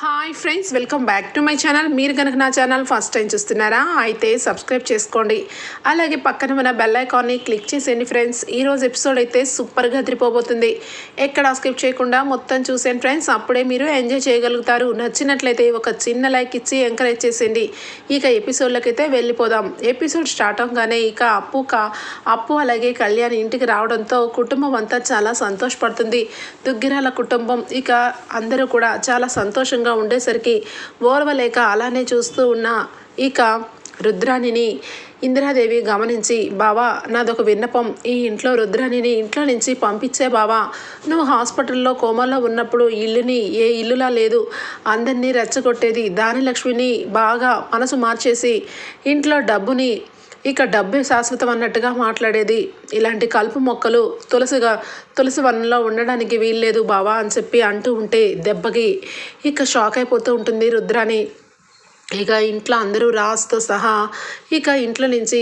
Hi friends welcome back to my channel మీరు కనుక నా ఛానల్ ఫస్ట్ టైం చూస్తున్నారా అయితే సబ్స్క్రైబ్ చేసుకోండి. అలాగే పక్కన ఉన్న బెల్ ఐకాన్ని క్లిక్ చేసేయండి ఫ్రెండ్స్ ఈరోజు ఎపిసోడ్ అయితే సూపర్గా అదిరిపోబోతుంది. ఎక్కడ స్కిప్ చేయకుండా మొత్తం చూసేయండి ఫ్రెండ్స్ అప్పుడే మీరు ఎంజాయ్ చేయగలుగుతారు. నచ్చినట్లయితే ఒక చిన్న లైక్ ఇచ్చి ఎంకరేజ్ చేసేయండి. ఇక ఎపిసోడ్లోకి అయితే వెళ్ళిపోదాం. ఎపిసోడ్ స్టార్ట్ అవగానే ఇక అప్పు కా అప్పు అలాగే కళ్యాణ్ ఇంటికి రావడంతో కుటుంబం అంతా చాలా సంతోషపడుతుంది. దుగ్గిరాల కుటుంబం ఇక అందరూ కూడా చాలా సంతోషంగా ఉండేసరికి ఓర్వలేక అలానే చూస్తూ ఉన్న ఇక రుద్రాణిని ఇందిరాదేవి గమనించి బావా నాదొక విన్నపం. ఈ ఇంట్లో రుద్రాణిని ఇంట్లో నుంచి పంపించే బావా. నువ్వు హాస్పిటల్లో కోమాలో ఉన్నప్పుడు ఇల్లుని ఏ ఇల్లులా లేదు. అందరినీ రెచ్చగొట్టేది దానిలక్ష్మిని బాగా మనసు మార్చేసి ఇంట్లో డబ్బుని ఇక డబ్బే శాశ్వతం అన్నట్టుగా మాట్లాడేది. ఇలాంటి కలుపు మొక్కలు తులసిగా తులసి వనంలో ఉండడానికి వీల్లేదు బావా అని చెప్పి అంటూ ఉంటే దెబ్బకి ఇక షాక్ అయిపోతూ ఉంటుంది రుద్రాని ఇక ఇంట్లో అందరూ రాజుతో సహా ఇక ఇంట్లో నుంచి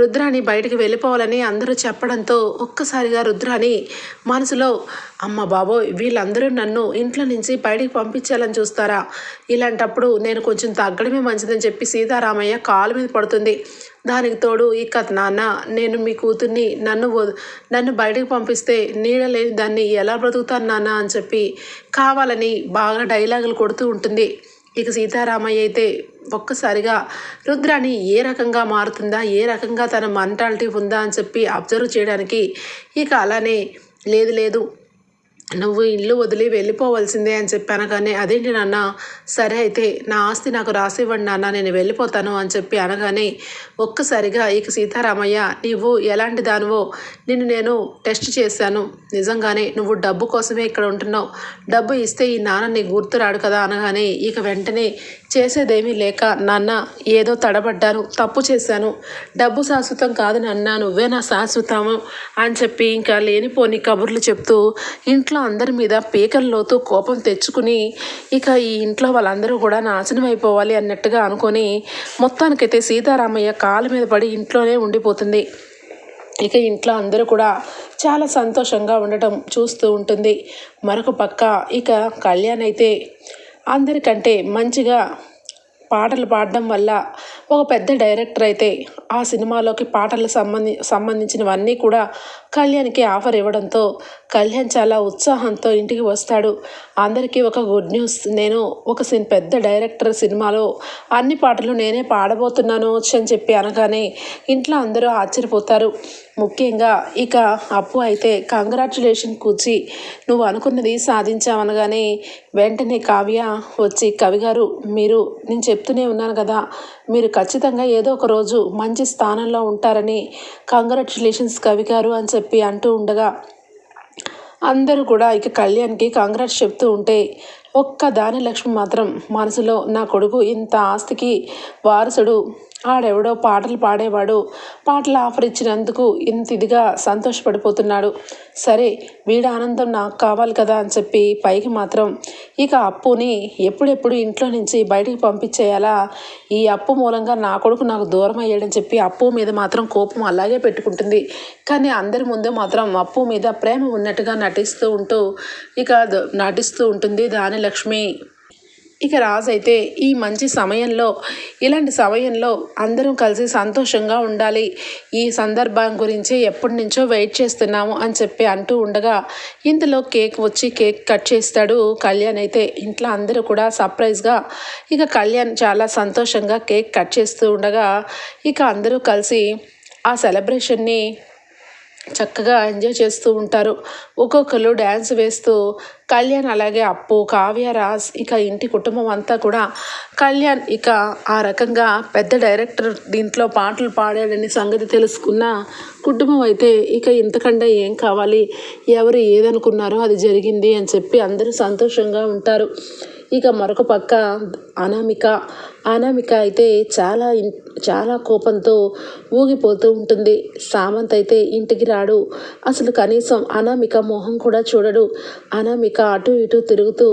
రుద్రాని బయటికి వెళ్ళిపోవాలని అందరూ చెప్పడంతో ఒక్కసారిగా రుద్రాని మనసులో అమ్మ బాబోయ్ వీళ్ళందరూ నన్ను ఇంట్లో నుంచి బయటికి పంపించాలని చూస్తారా? ఇలాంటప్పుడు నేను కొంచెం తగ్గడమే మంచిదని చెప్పి సీతారామయ్య కాలు మీద పడుతుంది. దానికి తోడు ఇక నాన్న నేను మీ కూతుర్ని నన్ను నన్ను బయటకు పంపిస్తే నీడ లేని దాన్ని ఎలా బ్రతుకుతాను నాన్న అని చెప్పి కావాలని బాగా డైలాగులు కొడుతూ ఉంటుంది. ఇక సీతారామయ్య అయితే ఒక్కసారిగా రుద్రాని ఏ రకంగా మారుతుందా ఏ రకంగా తన మెంటాలిటీ ఉందా అని చెప్పి అబ్జర్వ్ చేయడానికి ఇక అలానే లేదు లేదు నువ్వు ఇల్లు వదిలి వెళ్ళిపోవాల్సిందే అని చెప్పాను కానీ అదేంటి నాన్న? సరే అయితే నా ఆస్తి నాకు రాసివ్వండి నాన్న నేను వెళ్ళిపోతాను అని చెప్పి అనగానే ఒక్కసారిగా ఇక సీతారామయ్య నీవు ఎలాంటి దానివో? నిన్ను నేను టెస్ట్ చేశాను. నిజంగానే నువ్వు డబ్బు కోసమే ఇక్కడ ఉంటున్నావు. డబ్బు ఇస్తే ఈ నాన్న నీకు గుర్తురాడు కదా అనగానే ఇక వెంటనే చేసేదేమీ లేక నాన్న ఏదో తడబడ్డాను తప్పు చేశాను. డబ్బు శాశ్వతం కాదు నాన్న నువ్వే నా శాశ్వతము అని చెప్పి ఇంకా లేనిపోని కబుర్లు చెప్తూ ఇంట్లో అందరి మీద పీకల్లోతూ కోపం తెచ్చుకుని ఇక ఈ ఇంట్లో వాళ్ళందరూ కూడా నాశనం అయిపోవాలి అన్నట్టుగా అనుకొని మొత్తానికైతే సీతారామయ్య కాళ్ళ మీద పడి ఇంట్లోనే ఉండిపోతుంది. ఇక ఇంట్లో అందరూ కూడా చాలా సంతోషంగా ఉండటం చూస్తూ ఉంటుంది. మరొక పక్క ఇక కళ్యాణ్ అయితే అందరికంటే మంచిగా పాటలు పాడడం వల్ల ఒక పెద్ద డైరెక్టర్ అయితే ఆ సినిమాలోకి పాటలకు సంబంధి సంబంధించినవన్నీ కూడా కళ్యాణ్కి ఆఫర్ ఇవ్వడంతో కళ్యాణ్ చాలా ఉత్సాహంతో ఇంటికి వస్తాడు. అందరికీ ఒక గుడ్ న్యూస్. నేను ఒక సిన్ పెద్ద డైరెక్టర్ సినిమాలో అన్ని పాటలు నేనే పాడబోతున్నాను అని చెప్పి అనగానే ఇంట్లో అందరూ ఆశ్చర్యపోతారు. ముఖ్యంగా ఇక అప్పు అయితే కంగ్రాచులేషన్ కూర్చి నువ్వు అనుకున్నది సాధించావనగానే వెంటనే కావ్య వచ్చి కవిగారు మీరు నేను చెప్తూనే ఉన్నాను కదా మీరు ఖచ్చితంగా ఏదో ఒక రోజు మంచి స్థానంలో ఉంటారని కంగ్రాచులేషన్స్ కవి గారు అని చెప్పి అంటూ ఉండగా అందరూ కూడా ఇక కళ్యాణ్కి కాంగ్రెస్ చెప్తూ ఉంటే ఒక్క దాని లక్ష్మి మాత్రం మనసులో నా కొడుకు ఇంత ఆస్తికి వారసుడు ఆడెవడో పాటలు పాడేవాడు. పాటలు ఆఫర్ ఇచ్చినందుకు ఇంత ఇదిగా సంతోషపడిపోతున్నాడు. సరే వీడి ఆనందం నాకు కావాలి కదా అని చెప్పి పైకి మాత్రం ఇక అప్పుని ఎప్పుడెప్పుడు ఇంట్లో నుంచి బయటికి పంపించేయాలా? ఈ అప్పు మూలంగా నా కొడుకు నాకు దూరం అయ్యాడని చెప్పి అప్పు మీద మాత్రం కోపం అలాగే పెట్టుకుంటుంది. కానీ అందరి ముందు మాత్రం అప్పు మీద ప్రేమ ఉన్నట్టుగా నటిస్తూ ఉంటూ ఇక నటిస్తూ ఉంటుంది దాని లక్ష్మి ఇక రాజు అయితే ఈ మంచి సమయంలో ఇలాంటి సమయంలో అందరం కలిసి సంతోషంగా ఉండాలి. ఈ సందర్భం గురించి ఎప్పటి నుంచో వెయిట్ చేస్తున్నాము అని చెప్పి అంటూ ఉండగా ఇంతలో కేక్ వచ్చి కేక్ కట్ చేస్తాడు కళ్యాణ్ అయితే. ఇంట్లో అందరూ కూడా సర్ప్రైజ్గా ఇక కళ్యాణ్ చాలా సంతోషంగా కేక్ కట్ చేస్తూ ఉండగా ఇక అందరూ కలిసి ఆ సెలబ్రేషన్ని చక్కగా ఎంజాయ్ చేస్తూ ఉంటారు. ఒక్కొక్కరు డ్యాన్స్ వేస్తూ కళ్యాణ్ అలాగే అప్పు కావ్య రాజ్ ఇక ఇంటి కుటుంబం అంతా కూడా కళ్యాణ్ ఇక ఆ రకంగా పెద్ద డైరెక్టర్ దీంట్లో పాటలు పాడాడని సంగతి తెలుసుకున్న కుటుంబం అయితే ఇక ఇంతకంటే ఏం కావాలి? ఎవరు ఏదనుకున్నారో అది జరిగింది అని చెప్పి అందరూ సంతోషంగా ఉంటారు. ఇక మరొక పక్క అనామిక. అనామిక అయితే చాలా చాలా కోపంతో ఊగిపోతూ ఉంటుంది. సామంత్ అయితే ఇంటికి రాడు. అసలు కనీసం అనామిక మొహం కూడా చూడడు. అనామిక అటు ఇటు తిరుగుతూ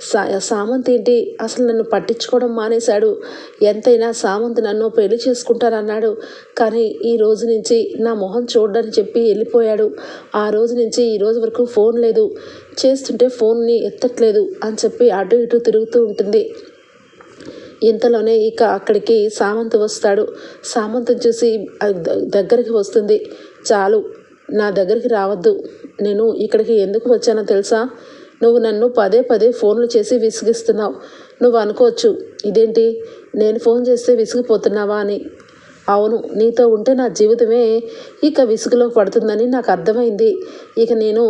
సా సామంత్ ఏంటి? అసలు నన్ను పట్టించుకోవడం మానేశాడు. ఎంతైనా సామంత్ నన్ను పెళ్ళి చేసుకుంటానన్నాడు. కానీ ఈ రోజు నుంచి నా మొహం చూడడని చెప్పి వెళ్ళిపోయాడు. ఆ రోజు నుంచి ఈ రోజు వరకు ఫోన్ లేదు. చేస్తుంటే ఫోన్ని ఎత్తట్లేదు అని చెప్పి అటు ఇటు తిరుగుతూ ఉంటుంది. ఇంతలోనే ఇక అక్కడికి సామంత్ వస్తాడు. సామంత్ చూసి దగ్గరికి వస్తుంది. చాలు నా దగ్గరికి రావద్దు. నేను ఇక్కడికి ఎందుకు వచ్చానో తెలుసా? నువ్వు నన్ను పదే పదే ఫోన్లు చేసి విసిగిస్తున్నావు. నువ్వు అనుకోవచ్చు ఇదేంటి? నేను ఫోన్ చేస్తే విసిగిపోతున్నావా అని. అవును నీతో ఉంటే నా జీవితమే ఇక విసుగులో పడుతుందని నాకు అర్థమైంది. ఇక నేను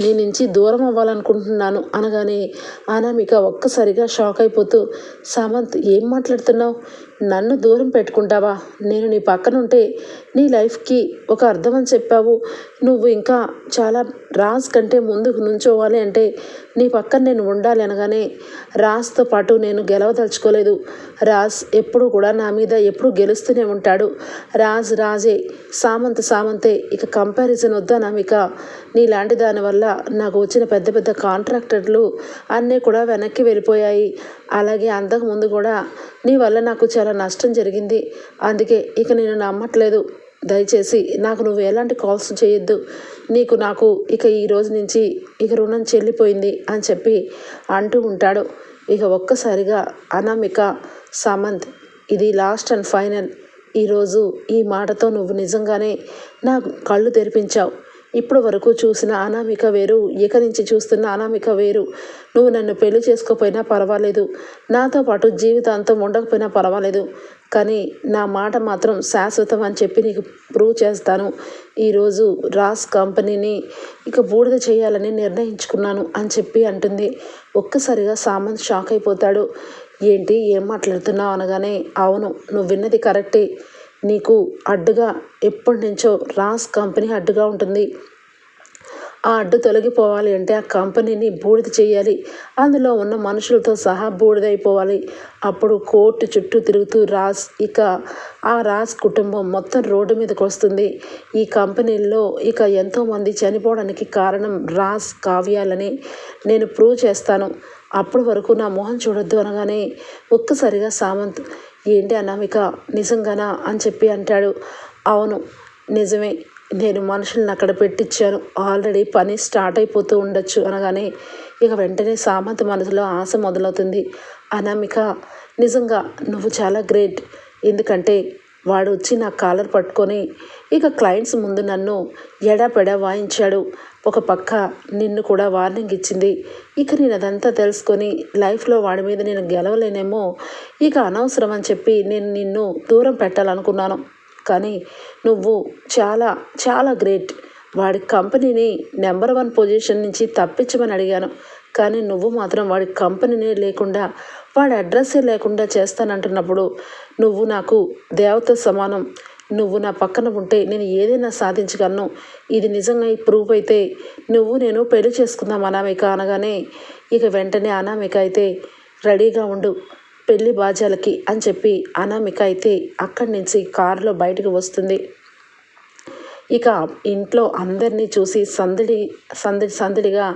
నీ నుంచి దూరం అవ్వాలనుకుంటున్నాను అనగానే అనామిక ఒక్కసారిగా షాక్ అయిపోతూ సామంత్ ఏం మాట్లాడుతున్నావు? నన్ను దూరం పెట్టుకుంటావా? నేను నీ పక్కన ఉంటే నీ లైఫ్కి ఒక అర్థం అని చెప్పావు. నువ్వు ఇంకా చాలా రాజ్ కంటే ముందుకు నుంచోవాలి అంటే నీ పక్కన నేను ఉండాలి అనగానే రాజ్తో పాటు నేను గెలవదలుచుకోలేదు. రాజ్ ఎప్పుడు కూడా నా మీద ఎప్పుడు గెలుస్తూనే ఉంటాడు. రాజ్ రాజే సామంత్ సామంతే. ఇక కంపారిజన్ వద్దా నామిక? నీలాంటి దానివల్ల నాకు వచ్చిన పెద్ద పెద్ద కాంట్రాక్టర్లు అన్నీ కూడా వెనక్కి వెళ్ళిపోయాయి. అలాగే అంతకుముందు కూడా నీ వల్ల నాకు చాలా నష్టం జరిగింది. అందుకే ఇక నేను నమ్మట్లేదు. దయచేసి నాకు నువ్వు ఎలాంటి కాల్స్ చేయొద్దు. నీకు నాకు ఇక ఈ రోజు నుంచి ఇక రుణం చెల్లిపోయింది అని చెప్పి అంటూ ఉంటాడు. ఇక ఒక్కసారిగా అనామిక సామంత్ ఇది లాస్ట్ అండ్ ఫైనల్ ఈరోజు ఈ మాటతో నువ్వు నిజంగానే నా కళ్ళు తెరిపించావు. ఇప్పుడు వరకు చూసిన అనామిక వేరు ఇక నుంచి చూస్తున్న అనామిక వేరు. నువ్వు నన్ను పెళ్ళి చేసుకోపోయినా పర్వాలేదు. నాతో పాటు జీవితాంతం ఉండకపోయినా పర్వాలేదు. కానీ నా మాట మాత్రం శాశ్వతం అని చెప్పి నీకు ప్రూవ్ చేస్తాను. ఈరోజు రాస్ కంపెనీని ఇక బూడిద చేయాలని నిర్ణయించుకున్నాను అని చెప్పి అంటుంది. ఒక్కసారిగా సామంత్ షాక్ అయిపోతాడు. ఏంటి? ఏం మాట్లాడుతున్నావు అనగానే అవును నువ్వు విన్నది కరెక్టే. నీకు అడ్డుగా ఎప్పటి నుంచో రాస్ కంపెనీ అడ్డుగా ఉంటుంది. ఆ అడ్డు తొలగిపోవాలి అంటే ఆ కంపెనీని బూడిద చేయాలి. అందులో ఉన్న మనుషులతో సహా బూడిదైపోవాలి. అప్పుడు కోర్టు చుట్టూ తిరుగుతూ రాజ్ ఇక ఆ రాజ్ కుటుంబం మొత్తం రోడ్డు మీదకి వస్తుంది. ఈ కంపెనీల్లో ఇక ఎంతోమంది చనిపోవడానికి కారణం రాజ్ కావ్యాలని నేను ప్రూవ్ చేస్తాను. అప్పటి వరకు నా మొహం చూడొద్దు అనగానే ఒక్కసారిగా సామంత్ ఏంటి అనామిక నిజంగానా అని చెప్పి అంటాడు. అవును నిజమే. నేను మనుషుల్ని అక్కడ పెట్టించాను ఆల్రెడీ పని స్టార్ట్ అయిపోతూ ఉండొచ్చు అనగానే ఇక వెంటనే సామంత మనసులో ఆశ మొదలవుతుంది. అనామిక నిజంగా నువ్వు చాలా గ్రేట్. ఎందుకంటే వాడు వచ్చి నా కాలర్ పట్టుకొని ఇక క్లయింట్స్ ముందు నన్ను ఎడాపెడా వాయించాడు. ఒక పక్క నిన్ను కూడా వార్నింగ్ ఇచ్చింది. ఇక నేను అదంతా తెలుసుకొని లైఫ్లో వాడి మీద నేను గెలవలేనేమో ఇక అనవసరం అని చెప్పి నేను నిన్ను దూరం పెట్టాలనుకున్నాను. కానీ నువ్వు చాలా చాలా గ్రేట్. వాడి కంపెనీని నెంబర్ వన్ పొజిషన్ నుంచి తప్పించమని అడిగాను. కానీ నువ్వు మాత్రం వాడి కంపెనీనే లేకుండా వాడి అడ్రస్సే లేకుండా చేస్తానంటున్నప్పుడు నువ్వు నాకు దేవత సమానం. నువ్వు నా పక్కన ఉంటే నేను ఏదైనా సాధించగలను. ఇది నిజంగా ఈ ప్రూఫ్ అయితే నువ్వు నేను పెళ్ళి చేసుకుందాం అనామిక అనగానే ఇక వెంటనే అనామిక అయితే రెడీగా ఉండు. పెళ్ళి బాజాలకి అని చెప్పి అనామిక అయితే అక్కడి నుంచి కారులో బయటకు వస్తుంది. ఇక ఇంట్లో అందరినీ చూసి సందడి సందడి సందడిగా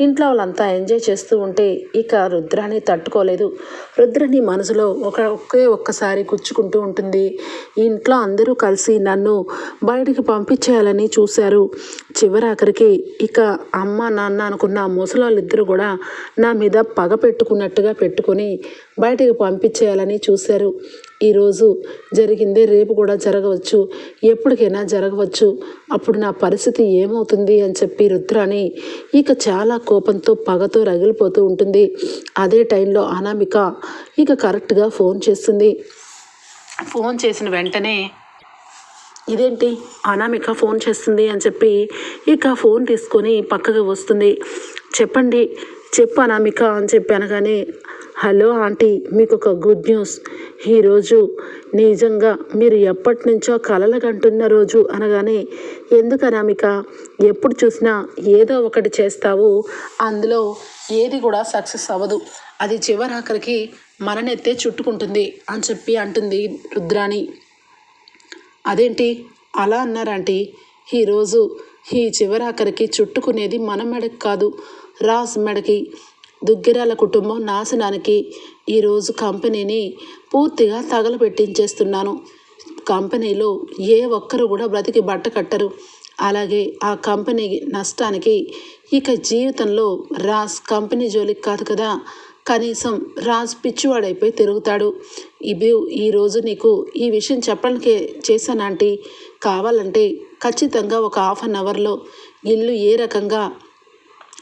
ఇంట్లో వాళ్ళంతా ఎంజాయ్ చేస్తూ ఉంటే ఇక రుద్రాన్ని తట్టుకోలేదు. రుద్రని మనసులో ఒక ఒకే ఒక్కసారి గుచ్చుకుంటూ ఉంటుంది. ఇంట్లో అందరూ కలిసి నన్ను బయటికి పంపించేయాలని చూశారు. చివరాఖరికి ఇక అమ్మ నాన్న అనుకున్న ముసలాళ్ళిద్దరూ కూడా నా మీద పగ పెట్టుకున్నట్టుగా పెట్టుకొని బయటికి పంపించేయాలని చూశారు. ఈరోజు జరిగిందే రేపు కూడా జరగవచ్చు. ఎప్పటికైనా జరగవచ్చు. అప్పుడు నా పరిస్థితి ఏమవుతుంది అని చెప్పి రుద్రాని ఇక చాలా కోపంతో పగతో రగిలిపోతూ ఉంటుంది. అదే టైంలో అనామిక ఇక కరెక్ట్గా ఫోన్ చేస్తుంది. ఫోన్ చేసిన వెంటనే ఇదేంటి? అనామిక ఫోన్ చేస్తుంది అని చెప్పి ఇక ఫోన్ తీసుకొని పక్కకు వస్తుంది. చెప్పండి చెప్పు అనామిక అని చెప్పి అనగానే హలో ఆంటీ మీకు ఒక గుడ్ న్యూస్. ఈరోజు నిజంగా మీరు ఎప్పటి నుంచో కలలు కంటున్న రోజు అనగానే ఎందుకు అనామిక? ఎప్పుడు చూసినా ఏదో ఒకటి చేస్తావు అందులో ఏది కూడా సక్సెస్ అవ్వదు. అది చివరాఖరికి మననెత్తే చుట్టుకుంటుంది అని చెప్పి అంటుంది రుద్రాణి. అదేంటి? అలా అన్నారంటే ఈరోజు ఈ చివరాఖరికి చుట్టుకునేది మన మెడకి కాదు రాజ్ మెడకి. దుగ్గిరాల కుటుంబం నాశనానికి ఈరోజు కంపెనీని పూర్తిగా తగలబెట్టించేస్తున్నాను. కంపెనీలో ఏ ఒక్కరు కూడా బ్రతికి బట్ట కట్టరు. అలాగే ఆ కంపెనీ నష్టానికి ఇక జీవితంలో రాజ్ కంపెనీ జోలికి కాదు కదా కనీసం రాజ్ పిచ్చివాడైపోయి తిరుగుతాడు. ఇది ఈరోజు నీకు ఈ విషయం చెప్పడానికి చేశానంటీ కావాలంటే ఖచ్చితంగా ఒక హాఫ్ అన్ అవర్లో ఇల్లు ఏ రకంగా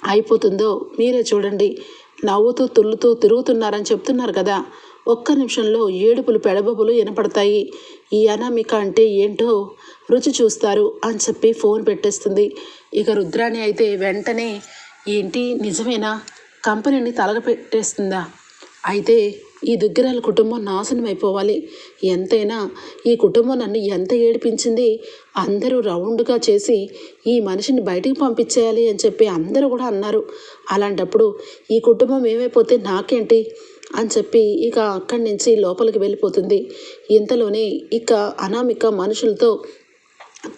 అయిపోతుందో మీరే చూడండి. నవ్వుతూ తుల్లుతూ తిరుగుతున్నారని చెప్తున్నారు కదా. ఒక్క నిమిషంలో ఏడుపులు పెడబబులు వినపడతాయి. ఈ అనామిక అంటే ఏంటో రుచి చూస్తారు అని చెప్పి ఫోన్ పెట్టేస్తుంది. ఇక రుద్రాణి అయితే వెంటనే ఏంటి నిజమేనా? కంపెనీని తలగపెట్టేస్తుందా? అయితే ఈ దుగ్గిరాల కుటుంబం నాశనం అయిపోవాలి. ఎంతైనా ఈ కుటుంబం నన్ను ఎంత ఏడిపించింది? అందరూ రౌండ్గా చేసి ఈ మనిషిని బయటికి పంపించేయాలి అని చెప్పి అందరూ కూడా అన్నారు. అలాంటప్పుడు ఈ కుటుంబం ఏమైపోతే నాకేంటి? అని చెప్పి ఇక అక్కడి నుంచి లోపలికి వెళ్ళిపోతుంది. ఇంతలోనే ఇక అనామిక మనుషులతో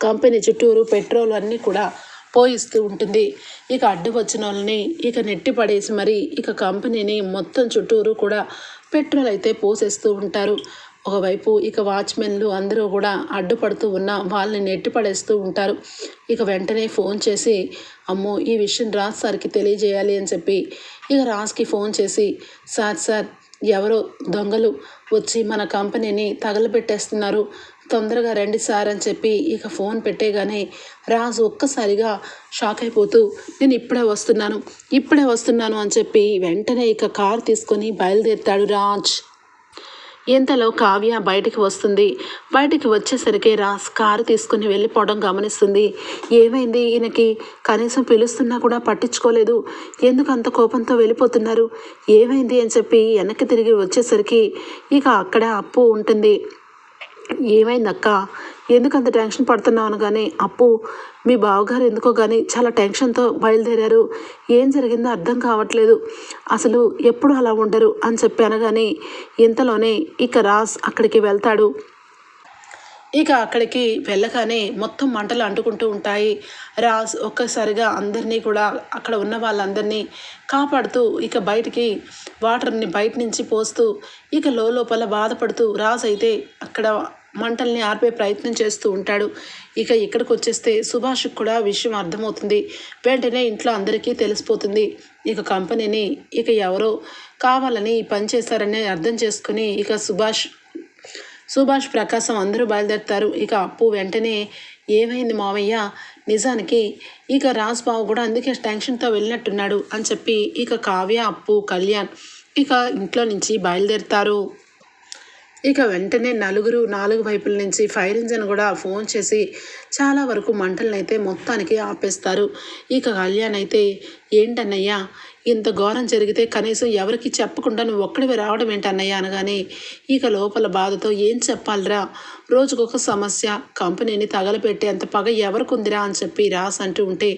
కంపెనీ చుట్టూరు పెట్రోల్ అన్నీ కూడా పోయిస్తూ ఉంటుంది. ఇక అడ్డు వచ్చిన వాళ్ళని ఇక నెట్టి పడేసి మరి ఇక కంపెనీని మొత్తం చుట్టూరు కూడా పెట్రోల్ అయితే పోసేస్తూ ఉంటారు. ఒకవైపు ఇక వాచ్మెన్లు అందరూ కూడా అడ్డుపడుతూ ఉన్న వాళ్ళని నెట్టి పడేస్తూ ఉంటారు. ఇక వెంటనే ఫోన్ చేసి అమ్మో ఈ విషయం రాజ్ సార్కి తెలియజేయాలి అని చెప్పి ఇక రాజ్కి ఫోన్ చేసి సార్ సార్ ఎవరో దొంగలు వచ్చి మన కంపెనీని తగలబెట్టేస్తున్నారు. తొందరగా రండి సార్ అని చెప్పి ఇక ఫోన్ పెట్టేగానే రాజు ఒక్కసారిగా షాక్ అయిపోతూ నేను ఇప్పుడే వస్తున్నాను ఇప్పుడే వస్తున్నాను అని చెప్పి వెంటనే ఇక కారు తీసుకొని బయలుదేరుతాడు రాజ్. ఇంతలో కావ్య? బయటికి వస్తుంది. బయటికి వచ్చేసరికి రాస్ కారు తీసుకుని వెళ్ళిపోవడం గమనిస్తుంది. ఏమైంది? ఈయనకి కనీసం పిలుస్తున్నా కూడా పట్టించుకోలేదు. ఎందుకు అంత కోపంతో వెళ్ళిపోతున్నారు? ఏమైంది? అని చెప్పి వెనక్కి తిరిగి వచ్చేసరికి ఇక అక్కడ అప్పు ఉంటుంది. ఏమైందక్క? ఎందుకు అంత టెన్షన్ పడుతున్నావు అనగానే అప్పు మీ బావగారు ఎందుకో కానీ చాలా టెన్షన్తో బయలుదేరారు. ఏం జరిగిందో అర్థం కావట్లేదు. అసలు ఎప్పుడు అలా ఉండరు అని చెప్పి అనగానే ఇంతలోనే ఇక రాజ్ అక్కడికి వెళ్తాడు. ఇక అక్కడికి వెళ్ళగానే మొత్తం మంటలు అంటుకుంటూ ఉంటాయి. రాజ్ ఒక్కసారిగా అందరినీ కూడా అక్కడ ఉన్న వాళ్ళందరినీ కాపాడుతూ ఇక బయటికి వాటర్ని బయట నుంచి పోస్తూ ఇక లోపల బాధపడుతూ రాజ్ అయితే అక్కడ మంటల్ని ఆర్పే ప్రయత్నం చేస్తూ ఉంటాడు. ఇక ఇక్కడికి వచ్చేస్తే సుభాష్ కూడా విషయం అర్థమవుతుంది. వెంటనే ఇంట్లో అందరికీ తెలిసిపోతుంది. ఇక కంపెనీని ఇక ఎవరో కావాలని పని చేస్తారని అర్థం చేసుకుని ఇక సుభాష్ సుభాష్ ప్రకాశం అందరూ బయలుదేరుతారు. ఇక అప్పు వెంటనే ఏమైంది మావయ్య? నిజానికి ఇక రాజ్బాబు కూడా అందుకే టెన్షన్తో వెళ్ళినట్టున్నాడు అని చెప్పి ఇక కావ్య అప్పు కళ్యాణ్ ఇక ఇంట్లో నుంచి బయలుదేరుతారు. ఇక వెంటనే నలుగురు నాలుగు వైపుల నుంచి ఫైర్ ఇంజన్ కూడా ఫోన్ చేసి చాలా వరకు మంటలను అయితే మొత్తానికి ఆపేస్తారు. ఇక కళ్యాణ్ అయితే ఏంటన్నయ్యా? ఇంత ఘోరం జరిగితే కనీసం ఎవరికి చెప్పకుండా నువ్వు ఒక్కడివి రావడం ఏంటన్నయ్య అనగానే ఇక లోపల బాధతో ఏం చెప్పాలిరా? రోజుకొక సమస్య కంపెనీని తగలపెట్టే అంత పగ ఎవరికుందిరా అని చెప్పి రాస్ అంటూ ఉంటే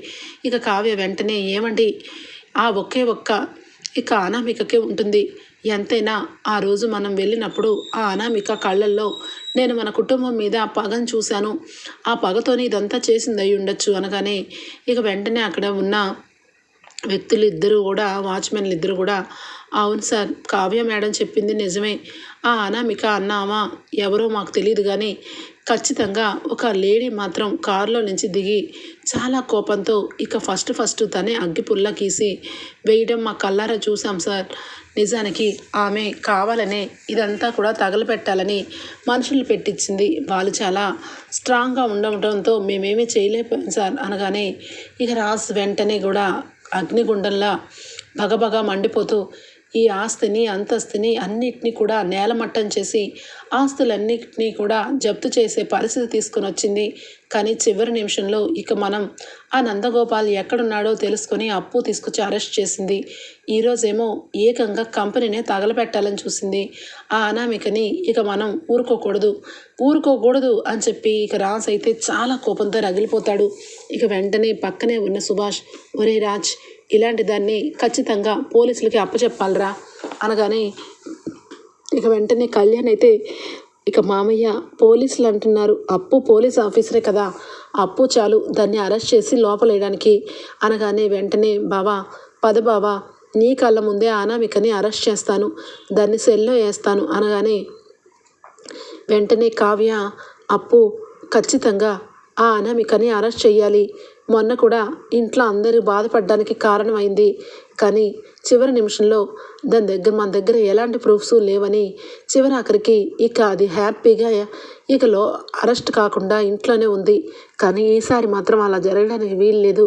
ఇక కావ్య వెంటనే ఏమండి? ఆ ఒకే ఒక్క ఇక అనామికకే ఉంటుంది. ఎంతైనా ఆ రోజు మనం వెళ్ళినప్పుడు ఆ అనామిక కళ్ళల్లో నేను మన కుటుంబం మీద ఆ పగను చూశాను. ఆ పగతోనే ఇదంతా చేసింది అయి ఉండొచ్చు అనగానే ఇక వెంటనే అక్కడ ఉన్న వ్యక్తులు ఇద్దరు కూడా వాచ్మెన్లు ఇద్దరు కూడా అవును సార్ కావ్య మేడం చెప్పింది నిజమే. ఆ అనామిక అన్నామా ఎవరో మాకు తెలియదు కానీ ఖచ్చితంగా ఒక లేడీ మాత్రం కారులో నుంచి దిగి చాలా కోపంతో ఇక ఫస్ట్ ఫస్ట్ తనే అగ్గిపుల్ల గీసి వేయడం మా కల్లారా చూసాం సార్. నిజానికి ఆమె కావాలనే ఇదంతా కూడా తగలపెట్టాలని మనుషులు పెట్టించింది వాళ్ళు చాలా స్ట్రాంగ్గా ఉండటంతో మేమేమీ చేయలేకపోయాం సార్. అనగానే ఇక రాజ్ వెంటనే కూడా అగ్నిగుండంలా భగభగ మండిపోతూ ఈ ఆస్తిని అంతస్తుని అన్నిటినీ కూడా నేలమట్టం చేసి ఆస్తులన్నిటినీ కూడా జప్తు చేసే పరిస్థితి తీసుకుని వచ్చింది. కానీ చివరి నిమిషంలో ఇక మనం ఆ నందగోపాల్ ఎక్కడున్నాడో తెలుసుకొని అప్పు తీసుకొచ్చి అరెస్ట్ చేసింది. ఈరోజేమో ఏకంగా కంపెనీనే తగలపెట్టాలని చూసింది. ఆ అనామికని ఇక మనం ఊరుకోకూడదు. ఊరుకోకూడదు అని చెప్పి ఇక రాజ్ అయితే చాలా కోపంతో రగిలిపోతాడు. ఇక వెంటనే పక్కనే ఉన్న సుభాష్ ఒరే రాజ్ ఇలాంటి దాన్ని ఖచ్చితంగా పోలీసులకి అప్పచెప్పాలిరా. అనగానే ఇక వెంటనే కళ్యాణ్ అయితే ఇక మామయ్య పోలీసులు అంటున్నారు అప్పు పోలీస్ ఆఫీసరే కదా అప్పు చాలు దాన్ని అరెస్ట్ చేసి లోపలేయడానికి. అనగానే వెంటనే బావా పద బావా నీ కళ్ళ ముందే అనామికని అరెస్ట్ చేస్తాను దాన్ని సెల్లో వేస్తాను. అనగానే వెంటనే కావ్య అప్పు ఖచ్చితంగా ఆ అనామికని అరెస్ట్ చేయాలి మొన్న కూడా ఇంట్లో అందరూ బాధపడడానికి కారణమైంది. కానీ చివరి నిమిషంలో దాని దగ్గర మన దగ్గర ఎలాంటి ప్రూఫ్స్ లేవని చివరి ఆఖరికి ఇక అది హ్యాపీగా ఇక లో అరెస్ట్ కాకుండా ఇంట్లోనే ఉంది. కానీ ఈసారి మాత్రం అలా జరగడానికి వీలు లేదు.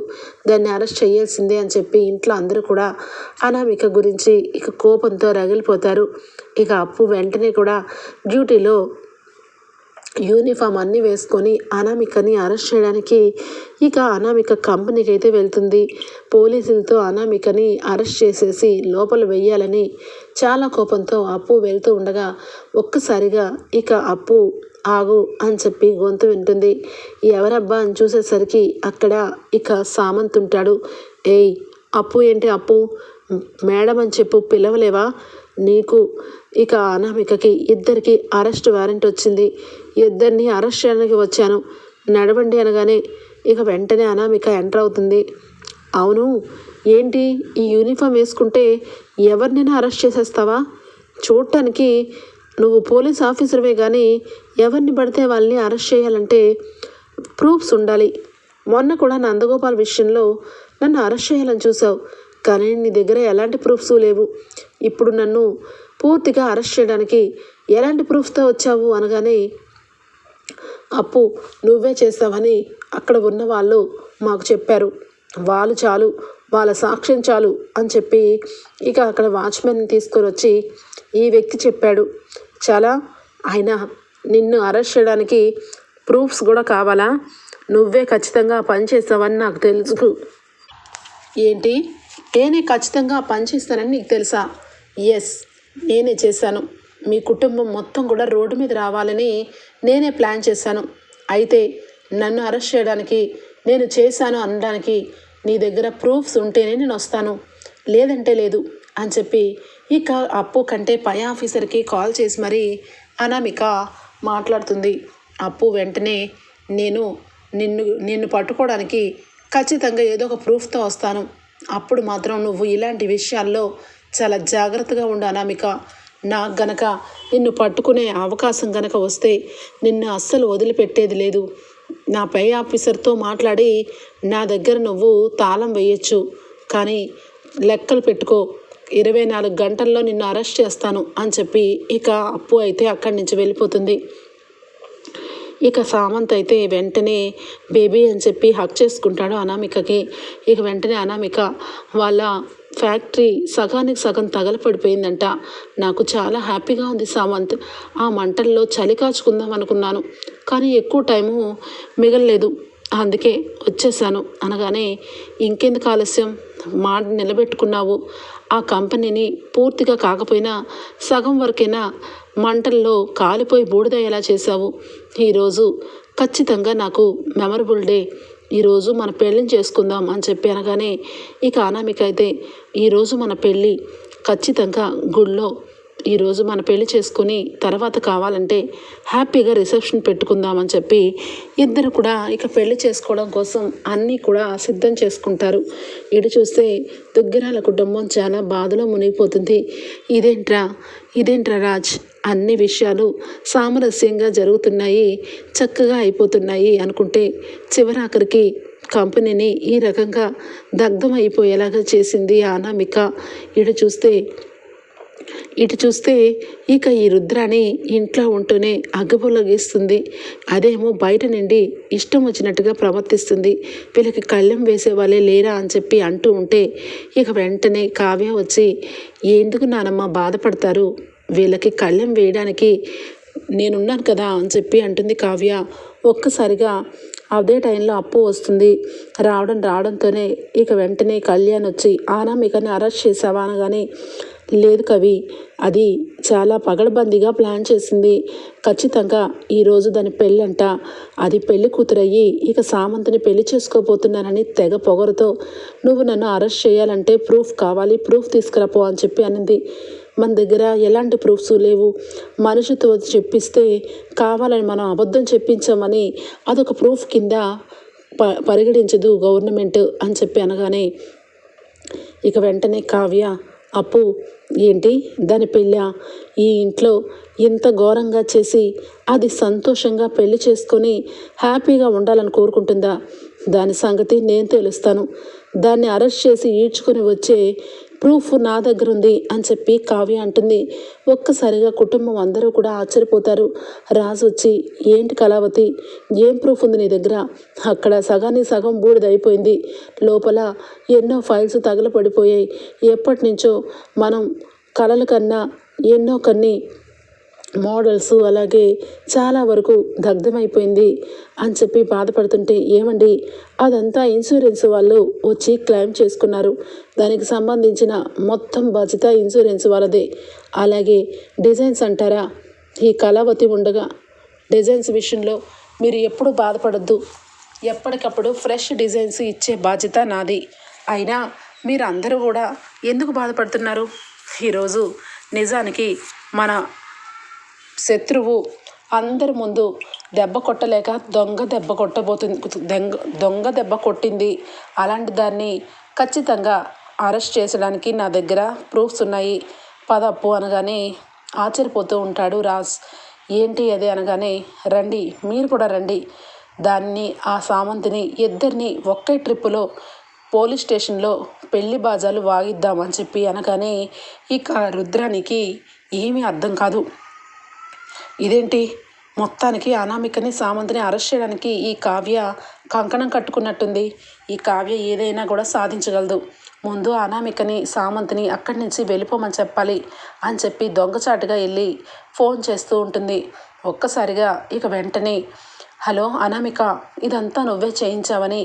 దాన్ని అరెస్ట్ చేయాల్సిందే అని చెప్పి ఇంట్లో అందరూ కూడా అనామిక గురించి ఇక కోపంతో రగిలిపోతారు. ఇక అప్పు వెంటనే కూడా డ్యూటీలో యూనిఫామ్ అన్నీ వేసుకొని అనామికని అరెస్ట్ చేయడానికి ఇక అనామిక కంపెనీకి అయితే వెళ్తుంది. పోలీసులతో అనామికని అరెస్ట్ చేసేసి లోపల వెయ్యాలని చాలా కోపంతో అప్పు వెళ్తూ ఉండగా ఒక్కసారిగా ఇక అప్పు ఆగు అని చెప్పి గొంతు వింటుంది. ఎవరబ్బా అని చూసేసరికి అక్కడ ఇక సామంత్ ఉంటాడు. ఏయ్ అప్పు ఏంటి అప్పు? మేడం అని చెప్పు పిలవలేవా? నీకు ఇక అనామికకి ఇద్దరికి అరెస్ట్ వారెంట్ వచ్చింది. ఇద్దరిని అరెస్ట్ చేయడానికి వచ్చాను. నడవండి అనగానే ఇక వెంటనే అనామిక ఎంటర్ అవుతుంది. అవును ఏంటి ఈ యూనిఫామ్ వేసుకుంటే ఎవరినైనా అరెస్ట్ చేసేస్తావా? చూడటానికి నువ్వు పోలీస్ ఆఫీసర్వే కానీ ఎవరిని పడితే వాళ్ళని అరెస్ట్ చేయాలంటే ప్రూఫ్స్ ఉండాలి. మొన్న కూడా నందగోపాల్ విషయంలో నన్ను అరెస్ట్ చేయాలని చూసావు కానీ నీ దగ్గర ఎలాంటి ప్రూఫ్స్ లేవు. ఇప్పుడు నన్ను పూర్తిగా అరెస్ట్ చేయడానికి ఎలాంటి ప్రూఫ్తో వచ్చావు అనగానే అప్పు నువ్వే చేస్తావని అక్కడ ఉన్న వాళ్ళు మాకు చెప్పారు. వాళ్ళు చాలు వాళ్ళ సాక్ష్యం చాలు అని చెప్పి ఇక అక్కడ వాచ్మెన్ తీసుకొని వచ్చి ఈ వ్యక్తి చెప్పాడు. చాలా ఆయన నిన్ను అరెస్ట్ చేయడానికి ప్రూఫ్స్ కూడా కావాలా? నువ్వే ఖచ్చితంగా పనిచేస్తావని నాకు తెలుసు. ఏంటి? నేనే ఖచ్చితంగా పనిచేస్తానని నీకు తెలుసా? ఎస్ నేనే చేశాను. మీ కుటుంబం మొత్తం కూడా రోడ్డు మీద రావాలని నేనే ప్లాన్ చేశాను. అయితే నన్ను అరెస్ట్ చేయడానికి నేను చేశాను అనడానికి నీ దగ్గర ప్రూఫ్స్ ఉంటేనే నేను వస్తాను. లేదంటే లేదు అని చెప్పి ఇక అప్పు కంటే పై ఆఫీసర్కి కాల్ చేసి మరీ అనామిక మాట్లాడుతుంది. అప్పు వెంటనే నేను నిన్ను నిన్ను పట్టుకోవడానికి ఖచ్చితంగా ఏదో ఒక ప్రూఫ్తో వస్తాను. అప్పుడు మాత్రం నువ్వు ఇలాంటి విషయాల్లో చాలా జాగ్రత్తగా ఉండు అనామిక. నాకు గనక నిన్ను పట్టుకునే అవకాశం గనక వస్తే నిన్ను అస్సలు వదిలిపెట్టేది లేదు. నా పై ఆఫీసర్తో మాట్లాడి నా దగ్గర నువ్వు తాళం వేయచ్చు. కానీ లెక్కలు పెట్టుకో. ఇరవై నాలుగు గంటల్లో నిన్ను అరెస్ట్ చేస్తాను అని చెప్పి ఇక అప్పు అయితే అక్కడి నుంచి వెళ్ళిపోతుంది. ఇక సామంత్ అయితే వెంటనే బేబీ అని చెప్పి హక్ చేసుకుంటాడు అనామికకి. ఇక వెంటనే అనామిక వాళ్ళ ఫ్యాక్టరీ సగానికి సగం తగలపడిపోయిందంట. నాకు చాలా హ్యాపీగా ఉంది సామంత్. ఆ మంటల్లో చలి కాచుకుందాం అనుకున్నాను. కానీ ఎక్కువ టైము మిగలలేదు. అందుకే వచ్చేసాను అనగానే ఇంకెందుకు ఆలస్యం? మాట నిలబెట్టుకున్నావు. ఆ కంపెనీని పూర్తిగా కాకపోయినా సగం వరకైనా మంటల్లో కాలిపోయి బూడిద ఎలా చేశావు. ఈరోజు ఖచ్చితంగా నాకు మెమరబుల్ డే. ఈరోజు మన పెళ్ళిని చేసుకుందాం అని చెప్పి అనగానే ఇక అనామిక అయితే ఈరోజు మన పెళ్ళి ఖచ్చితంగా గుళ్ళో ఈరోజు మన పెళ్ళి చేసుకుని తర్వాత కావాలంటే హ్యాపీగా రిసెప్షన్ పెట్టుకుందామని చెప్పి ఇద్దరు కూడా ఇక పెళ్ళి చేసుకోవడం కోసం అన్నీ కూడా సిద్ధం చేసుకుంటారు. ఇటు చూస్తే దుగ్గిరాల కుటుంబం చాలా బాధలో మునిగిపోతుంది. ఇదేంట్రా? ఇదేంట్రా రాజ్? అన్ని విషయాలు సామరస్యంగా జరుగుతున్నాయి. చక్కగా అయిపోతున్నాయి అనుకుంటే చివరాఖరికి కంపెనీని ఈ రకంగా దగ్ధం అయిపోయేలాగా చేసింది అనామిక. ఇటు చూస్తే ఇటు చూస్తే ఇక ఈ రుద్రాని ఇంట్లో ఉంటూనే అగ్గిపొలగిస్తుంది అదేమో బయట నుండి ఇష్టం వచ్చినట్టుగా ప్రవర్తిస్తుంది. వీళ్ళకి కళ్ళెం వేసే వాళ్ళే లేరా అని చెప్పి అంటూ ఉంటే ఇక వెంటనే కావ్య వచ్చి ఎందుకు నానమ్మ బాధపడతారు? వీళ్ళకి కళ్ళెం వేయడానికి నేనున్నాను కదా అని చెప్పి అంటుంది కావ్య. ఒక్కసారిగా అదే టైంలో అప్పు వస్తుంది. రావడం రావడంతోనే ఇక వెంటనే కళ్యాణ్ వచ్చి ఆనా మీకని అరెస్ట్ చేసావా అనగానే లేదు కవి. అది చాలా పగడబందీగా ప్లాన్ చేసింది. ఖచ్చితంగా ఈరోజు దాని పెళ్ళంట. అది పెళ్ళి కూతురయ్యి ఇక సామంత్ని పెళ్ళి చేసుకోబోతున్నానని తెగ పొగరుతో నువ్వు నన్ను అరెస్ట్ చేయాలంటే ప్రూఫ్ కావాలి ప్రూఫ్ తీసుకురాపో అని చెప్పి అనింది. మన దగ్గర ఎలాంటి ప్రూఫ్స్ లేవు. మనిషితో చెప్పిస్తే కావాలని మనం అబద్ధం చెప్పించామని అదొక ప్రూఫ్ కింద ప పరిగణించదు గవర్నమెంట్ అని చెప్పి అనగానే ఇక వెంటనే కావ్య అప్పు ఏంటి? దాని పెళ్ళ ఈ ఇంట్లో ఇంత ఘోరంగా చేసి అది సంతోషంగా పెళ్ళి చేసుకొని హ్యాపీగా ఉండాలని కోరుకుంటుందా? దాని సంగతి నేను తెలుస్తాను. దాన్ని అరెస్ట్ చేసి ఈడ్చుకొని వచ్చే ప్రూఫ్ నా దగ్గర ఉంది అని చెప్పి కావ్య అంటుంది. ఒక్కసారిగా కుటుంబం అందరూ కూడా ఆశ్చర్యపోతారు. రాజు వచ్చి ఏంటి కళావతి? ఏం ప్రూఫ్ ఉంది నీ దగ్గర? అక్కడ సగాన్ని సగం బూడిదైపోయింది. లోపల ఎన్నో ఫైల్స్ తగలపడిపోయాయి. ఎప్పటి నుంచో మనం కళల కన్నా ఎన్నో కన్ని మోడల్స్ అలాగే చాలా వరకు దగ్ధమైపోయింది అని చెప్పి బాధపడుతుంటే ఏమండి అదంతా ఇన్సూరెన్స్ వాళ్ళు వచ్చి క్లెయిమ్ చేసుకున్నారు. దానికి సంబంధించిన మొత్తం బాధ్యత ఇన్సూరెన్స్ వాళ్ళదే. అలాగే డిజైన్స్ అంటారా? ఈ కళావతి ఉండగా డిజైన్స్ విషయంలో మీరు ఎప్పుడు బాధపడద్దు. ఎప్పటికప్పుడు ఫ్రెష్ డిజైన్స్ ఇచ్చే బాధ్యత నాది. అయినా మీరు అందరూ కూడా ఎందుకు బాధపడుతున్నారు? ఈరోజు నిజానికి మన శత్రువు అందరి ముందు దెబ్బ కొట్టలేక దొంగ దెబ్బ కొట్టబోతుంది దొంగ దొంగ దెబ్బ కొట్టింది. అలాంటి దాన్ని ఖచ్చితంగా అరెస్ట్ చేసడానికి నా దగ్గర ప్రూఫ్స్ ఉన్నాయి. పదప్పు అనగానే ఆశ్చర్యపోతూ ఉంటాడు రాజ్. ఏంటి అది అనగానే రండి మీరు కూడా రండి. దాన్ని ఆ సామంతిని ఇద్దరిని ఒకే ట్రిప్పులో పోలీస్ స్టేషన్లో పెళ్ళి బాజాలు వాగిద్దామని చెప్పి అనగానే ఇక రుద్రానికి ఏమీ అర్థం కాదు. ఇదేంటి? మొత్తానికి అనామికని సామంతిని అరెస్ట్ చేయడానికి ఈ కావ్య కంకణం కట్టుకున్నట్టుంది. ఈ కావ్య ఏదైనా కూడా సాధించగలదు. ముందు అనామికని సామంతిని అక్కడి నుంచి వెళ్ళిపోమని చెప్పాలి అని చెప్పి దొంగచాటుగా వెళ్ళి ఫోన్ చేస్తూ ఉంటుంది. ఒక్కసారిగా ఇక వెంటనే హలో అనామిక ఇదంతా నువ్వే చేయించావని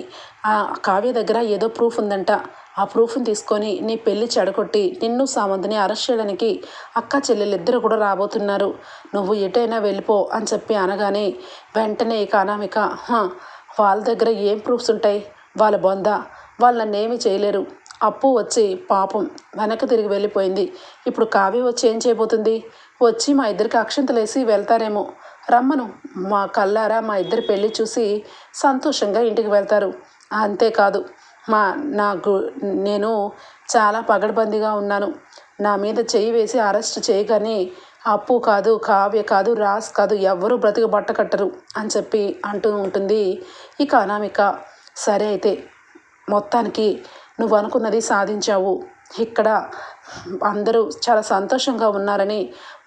ఆ కావ్య దగ్గర ఏదో ప్రూఫ్ ఉందంట. ఆ ప్రూఫ్ని తీసుకొని నీ పెళ్ళి చెడగొట్టి నిన్ను సామంతిని అరెస్ట్ చేయడానికి అక్క చెల్లెలిద్దరూ కూడా రాబోతున్నారు. నువ్వు ఎటైనా వెళ్ళిపో అని చెప్పి అనగానే వెంటనే ఇక అనామిక వాళ్ళ దగ్గర ఏం ప్రూఫ్స్ ఉంటాయి? వాళ్ళ బొంద? వాళ్ళు నన్నేమీ చేయలేరు. అప్పు వచ్చి పాపం వెనక్కి తిరిగి వెళ్ళిపోయింది. ఇప్పుడు కావ్య వచ్చి ఏం చేయబోతుంది? వచ్చి మా ఇద్దరికి అక్షంతలేసి వెళ్తారేమో. రమ్మను. మా కల్లారా మా ఇద్దరి పెళ్ళి చూసి సంతోషంగా ఇంటికి వెళ్తారు. అంతేకాదు మా నాకు నేను చాలా పగడబందిగా ఉన్నాను. నా మీద చేయి వేసి అరెస్ట్ చేయగానే అప్పు కాదు కావ్య కాదు రాస్ కాదు ఎవ్వరూ బ్రతుకు బట్ట కట్టరు అని చెప్పి అంటూ ఉంటుంది ఇక అనామిక. సరే అయితే మొత్తానికి నువ్వు అనుకున్నది సాధించావు. ఇక్కడ అందరూ చాలా సంతోషంగా ఉన్నారని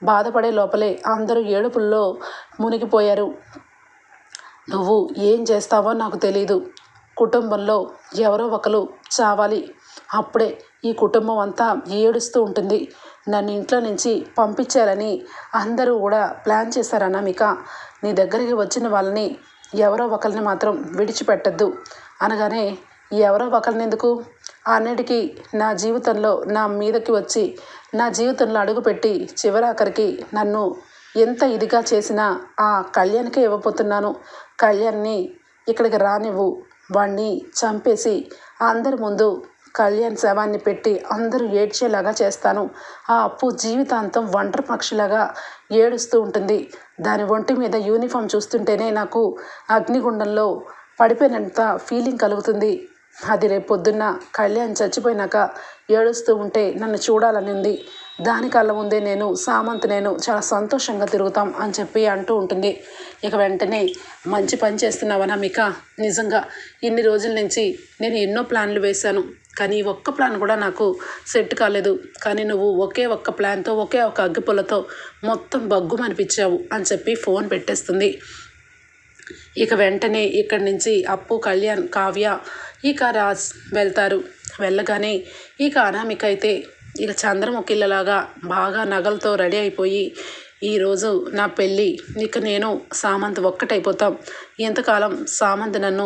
బాధపడే లోపలే అందరూ ఏడుపుల్లో మునిగిపోయారు. నువ్వు ఏం చేస్తావో నాకు తెలీదు. కుటుంబంలో ఎవరో ఒకరు చావాలి. అప్పుడే ఈ కుటుంబం అంతా ఏడుస్తూ ఉంటుంది. నన్ను ఇంట్లో నుంచి పంపించాలని అందరూ కూడా ప్లాన్ చేశారు అనామిక నీ దగ్గరికి వచ్చిన వాళ్ళని ఎవరో ఒకరిని మాత్రం విడిచిపెట్టద్దు. అనగానే ఎవరో ఒకరిని ఎందుకు అన్నిటికీ నా జీవితంలో నా మీదకి వచ్చి నా జీవితంలో అడుగుపెట్టి చివరాఖరికి నన్ను ఎంత ఇదిగా చేసినా ఆ కళ్యాణ్కే ఇవ్వబోతున్నాను. కళ్యాణ్ని ఇక్కడికి రానివ్వు. వాణ్ణి చంపేసి అందరి ముందు కళ్యాణ్ శవాన్ని పెట్టి అందరూ ఏడ్చేలాగా చేస్తాను. ఆ అప్పు జీవితాంతం ఒంటరి పక్షిలాగా ఏడుస్తూ ఉంటుంది. దాని ఒంటి మీద యూనిఫామ్ చూస్తుంటేనే నాకు అగ్నిగుండంలో పడిపోయినంత ఫీలింగ్ కలుగుతుంది. అది రేపు పొద్దున్న కళ్యాణ్ చచ్చిపోయినాక ఏడుస్తూ ఉంటే నన్ను చూడాలని ఉంది దాని కళ్ళ ముందే నేను సామంత్ నేను చాలా సంతోషంగా తిరుగుతాం అని చెప్పి అంటూ ఉంటుంది. ఇక వెంటనే మంచి పని చేస్తున్నావు అనామిక నిజంగా ఇన్ని రోజుల నుంచి నేను ఎన్నో ప్లాన్లు వేశాను. కానీ ఒక్క ప్లాన్ కూడా నాకు సెట్ కాలేదు. కానీ నువ్వు ఒకే ఒక్క ప్లాన్తో ఒకే ఒక అగ్గిపుల్లతో మొత్తం బగ్గు అనిపించావు అని చెప్పి ఫోన్ పెట్టేస్తుంది. ఇక వెంటనే ఇక్కడి నుంచి అప్పు కళ్యాణ్ కావ్య ఇక రాజ్ వెళ్తారు. వెళ్ళగానే ఇక అనామిక అయితే ఇక చంద్రముఖిళ్ళలాగా బాగా నగలతో రెడీ అయిపోయి ఈరోజు నా పెళ్ళి. ఇక నేను సామంత్ ఒక్కటైపోతాం. ఎంతకాలం సామంత్ నన్ను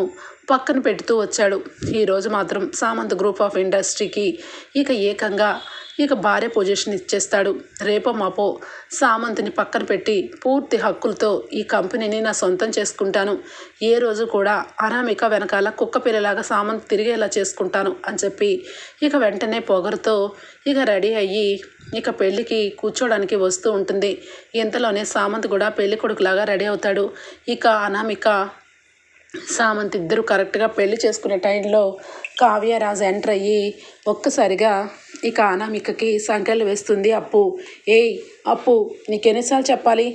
పక్కన పెడుతూ వచ్చాడు. ఈరోజు మాత్రం సామంత్ గ్రూప్ ఆఫ్ ఇండస్ట్రీకి ఇక ఏకంగా ఇక భార్య పొజిషన్ ఇచ్చేస్తాడు. రేపో మాపో సామంత్ని పక్కన పెట్టి పూర్తి హక్కులతో ఈ కంపెనీని నా సొంతం చేసుకుంటాను. ఏ రోజు కూడా అనామిక వెనకాల కుక్క పిల్లలాగా సామంత్ తిరిగేలా చేసుకుంటాను అని చెప్పి ఇక వెంటనే పొగరుతో ఇక రెడీ అయ్యి ఇక పెళ్ళికి కూర్చోడానికి వస్తూ ఉంటుంది. ఇంతలోనే సామంత్ కూడా పెళ్ళి కొడుకులాగా రెడీ అవుతాడు. ఇక అనామిక సామంత్ ఇద్దరు కరెక్ట్గా పెళ్ళి చేసుకునే టైంలో కావ్యరాజు ఎంటర్ అయ్యి ఒక్కసారిగా ఇక అనామికకి సంఖ్యలు వేస్తుంది అప్పు. ఏయ్ అప్పు నీకెన్నిసార్లు చెప్పాలి?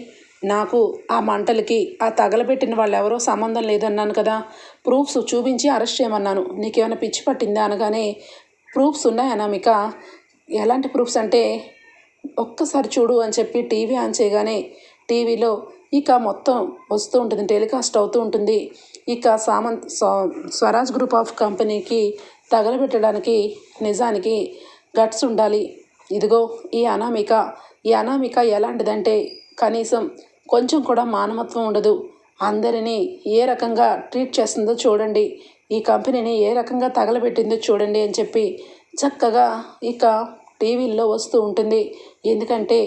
నాకు ఆ మంటలకి ఆ తగలబెట్టిన వాళ్ళు ఎవరో సంబంధం లేదన్నాను కదా. ప్రూఫ్స్ చూపించి అరెస్ట్ చేయమన్నాను. నీకేమైనా పిచ్చి పట్టిందా? అనగానే ప్రూఫ్స్ ఉన్నాయి అనామిక. ఎలాంటి ప్రూఫ్స్ అంటే ఒక్కసారి చూడు అని చెప్పి టీవీ ఆన్ చేయగానే టీవీలో ఇక మొత్తం వస్తూ ఉంటుంది టెలికాస్ట్ అవుతూ ఉంటుంది. ఇక సామంత్ స్వరాజ్ గ్రూప్ ఆఫ్ కంపెనీకి తగలబెట్టడానికి నిజానికి గట్స్ ఉండాలి. ఇదిగో ఈ అనామిక ఈ అనామిక ఎలాంటిదంటే కనీసం కొంచెం కూడా మానవత్వం ఉండదు. అందరినీ ఏ రకంగా ట్రీట్ చేస్తుందో చూడండి. ఈ కంపెనీని ఏ రకంగా తగలబెట్టిందో చూడండి అని చెప్పి చక్కగా ఇక టీవీల్లో వస్తూ ఉంటుంది. ఎందుకంటే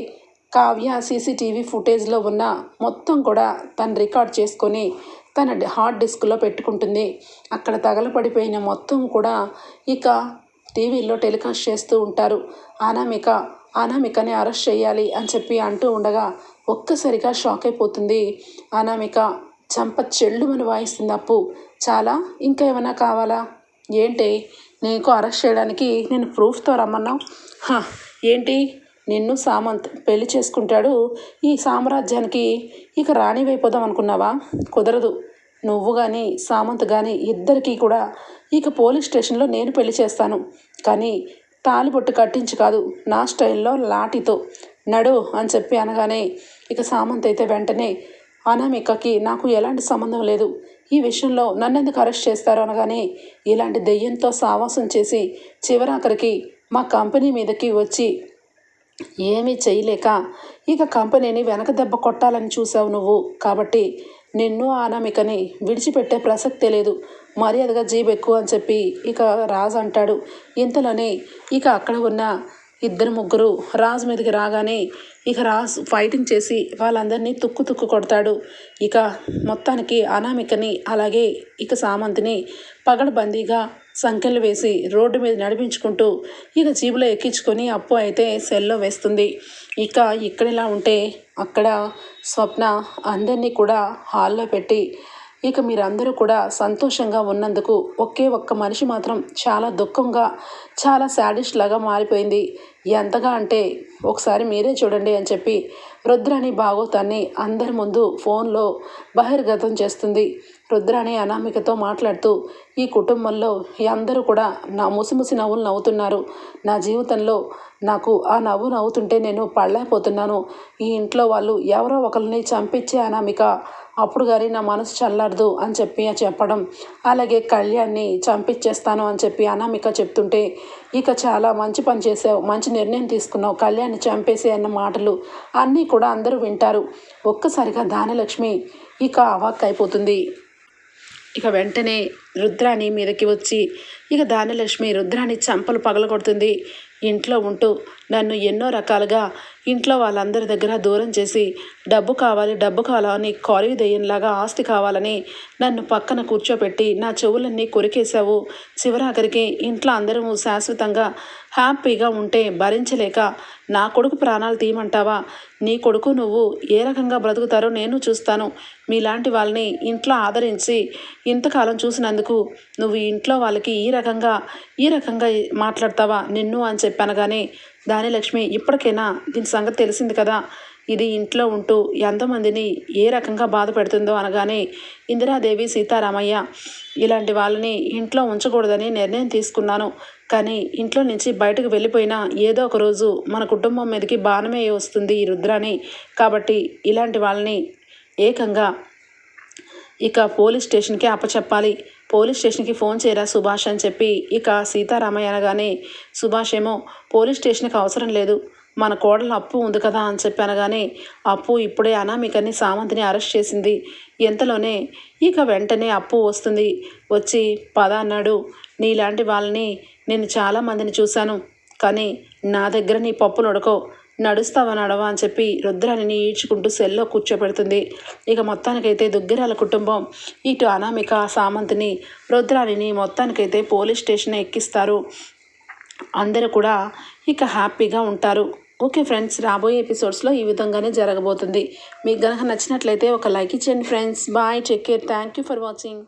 కావ్య సీసీటీవీ ఫుటేజ్లో ఉన్న మొత్తం కూడా తను రికార్డ్ చేసుకొని తన హార్డ్ డిస్క్లో పెట్టుకుంటుంది. అక్కడ తగలపడిపోయిన మొత్తం కూడా ఇక టీవీలో టెలికాస్ట్ చేస్తూ ఉంటారు. అనామిక అనామికని అరెస్ట్ చేయాలి అని చెప్పి అంటూ ఉండగా ఒక్కసారిగా షాక్ అయిపోతుంది. అనామిక చంప చెల్లుమని వాయిస్తుంది అప్పు. చాలా? ఇంకా ఏమైనా కావాలా? ఏంటి? నీకు అరెస్ట్ చేయడానికి నేను ప్రూఫ్తో రమ్మన్నావు? హా, ఏంటి? నిన్ను సామంత్ పెళ్ళి చేసుకుంటాడు. ఈ సామ్రాజ్యానికి ఇక రాణివైపోదాం అనుకున్నావా? కుదరదు. నువ్వు కానీ సామంత్ కానీ ఇద్దరికీ కూడా ఇక పోలీస్ స్టేషన్లో నేను పెళ్ళి చేస్తాను. కానీ తాలిబొట్టు కట్టించి కాదు నా స్టైల్లో లాఠీతో. నడు అని చెప్పి అనగానే ఇక సామంత్ అయితే వెంటనే అనామికకి నాకు ఎలాంటి సంబంధం లేదు. ఈ విషయంలో నన్ను ఎందుకు అరెస్ట్ చేస్తారు? అనగానే ఇలాంటి దెయ్యంతో సావాసం చేసి చివరాఖరికి మా కంపెనీ మీదకి వచ్చి ఏమీ చేయలేక ఇక కంపెనీని వెనక దెబ్బ కొట్టాలని చూసావు నువ్వు. కాబట్టి నిన్ను అనామికని విడిచిపెట్టే ప్రసక్తే లేదు. మర్యాదగా జీబెక్కు అని చెప్పి ఇక రాజు అంటాడు. ఇంతలోనే ఇక అక్కడ ఉన్న ఇద్దరు ముగ్గురు రాజు మీదకి రాగానే ఇక రాజు ఫైటింగ్ చేసి వాళ్ళందరినీ తుక్కు తుక్కు కొడతాడు. ఇక మొత్తానికి అనామికని అలాగే ఇక సామంతిని పగడబందీగా సంఖ్యలు వేసి రోడ్డు మీద నడిపించుకుంటూ ఇక జీబులో ఎక్కించుకొని అప్పు అయితే సెల్లో వేస్తుంది. ఇక ఇక్కడ ఇలా ఉంటే అక్కడ స్వప్న అందరినీ కూడా హాల్లో పెట్టి ఇక మీరందరూ కూడా సంతోషంగా ఉన్నందుకు ఒకే ఒక్క మనిషి మాత్రం చాలా దుఃఖంగా చాలా శాడిస్ట్ లాగా మారిపోయింది. ఎంతగా అంటే ఒకసారి మీరే చూడండి అని చెప్పి రుద్రాణి భాగవతాన్ని అందరి ముందు ఫోన్లో బహిర్గతం చేస్తుంది. రుద్రాణి అనామికతో మాట్లాడుతూ ఈ కుటుంబంలో అందరూ కూడా నా ముసిముసి నవ్వులు నవ్వుతున్నారు. నా జీవితంలో నాకు ఆ నవ్వు నవ్వుతుంటే నేను పడలేకపోతున్నాను. ఈ ఇంట్లో వాళ్ళు ఎవరో ఒకరిని చంపించే అనామిక. అప్పుడు కానీ నా మనసు చల్లారదు అని చెప్పి చెప్పడం. అలాగే కళ్యాణ్ని చంపించేస్తాను అని చెప్పి అనామిక చెప్తుంటే ఇక చాలా మంచి పని చేసావు మంచి నిర్ణయం తీసుకున్నావు కళ్యాణ్ని చంపేసి అన్న మాటలు అన్నీ కూడా అందరూ వింటారు. ఒక్కసారిగా దానలక్ష్మి ఇక అవాక్ అయిపోతుంది ఇక వెంటనే రుద్రాణి మీదకి వచ్చి ఇక దానలక్ష్మి రుద్రాణి చంపలు పగలగొడుతుంది. ఇంట్లో ఉంటూ నన్ను ఎన్నో రకాలుగా ఇంట్లో వాళ్ళందరి దగ్గర దూరం చేసి డబ్బు కావాలి డబ్బు కావాలని కారీ దెయ్యంలాగా ఆస్తి కావాలని నన్ను పక్కన కూర్చోపెట్టి నా చెవులన్నీ కొరికేశావు. చివరాఖరికి ఇంట్లో అందరము శాశ్వతంగా హ్యాపీగా ఉంటే భరించలేక నా కొడుకు ప్రాణాలు తీయమంటావా? నీ కొడుకు నువ్వు ఏ రకంగా బ్రతుకుతారో నేను చూస్తాను. మీలాంటి వాళ్ళని ఇంట్లో ఆదరించి ఇంతకాలం చూసినందుకు నువ్వు ఇంట్లో వాళ్ళకి ఈ రకంగా ఈ రకంగా మాట్లాడతావా? నిన్ను అని చెప్పనగానే దానిలక్ష్మి ఇప్పటికైనా దీని సంగతి తెలిసింది కదా? ఇది ఇంట్లో ఉంటూ ఎంతమందిని ఏ రకంగా బాధ పెడుతుందో అనగానే ఇందిరాదేవి సీతారామయ్య ఇలాంటి వాళ్ళని ఇంట్లో ఉంచకూడదని నిర్ణయం తీసుకున్నాను. కానీ ఇంట్లో నుంచి బయటకు వెళ్ళిపోయినా ఏదో ఒక రోజు మన కుటుంబం మీదకి బాణమే వస్తుంది ఈ రుద్రాని. కాబట్టి ఇలాంటి వాళ్ళని ఏకంగా ఇక పోలీస్ స్టేషన్కి అప్పచెప్పాలి. పోలీస్ స్టేషన్కి ఫోన్ చేయరా సుభాష్ అని చెప్పి ఇక సీతారామయ్య అనగానే సుభాష్ ఏమో పోలీస్ స్టేషన్కి అవసరం లేదు. మన కోడలు అప్పు ఉంది కదా అని చెప్పి అనగానే అప్పు ఇప్పుడే అనామికని సామంతిని అరెస్ట్ చేసింది. ఎంతలోనే ఇక వెంటనే అప్పు వస్తుంది. వచ్చి పద అన్నాడు. నీలాంటి వాళ్ళని నేను చాలామందిని చూశాను. కానీ నా దగ్గర నీ పప్పులు ఉడకో నడుస్తావా నడవా అని చెప్పి రుద్రాణిని ఈడ్చుకుంటూ సెల్లో కూర్చోబెడుతుంది. ఇక మొత్తానికైతే దుగ్గిరాల కుటుంబం ఇటు అనామిక సామంతిని రుద్రాణిని మొత్తానికైతే పోలీస్ స్టేషన్ ఎక్కిస్తారు. అందరూ కూడా ఇక హ్యాపీగా ఉంటారు. ఓకే ఫ్రెండ్స్ రాబోయే ఎపిసోడ్స్లో ఈ విధంగానే జరగబోతుంది. మీకు కనుక నచ్చినట్లయితే ఒక లైక్ ఇచ్చేయండి friends. Bye take care. Thank you for watching.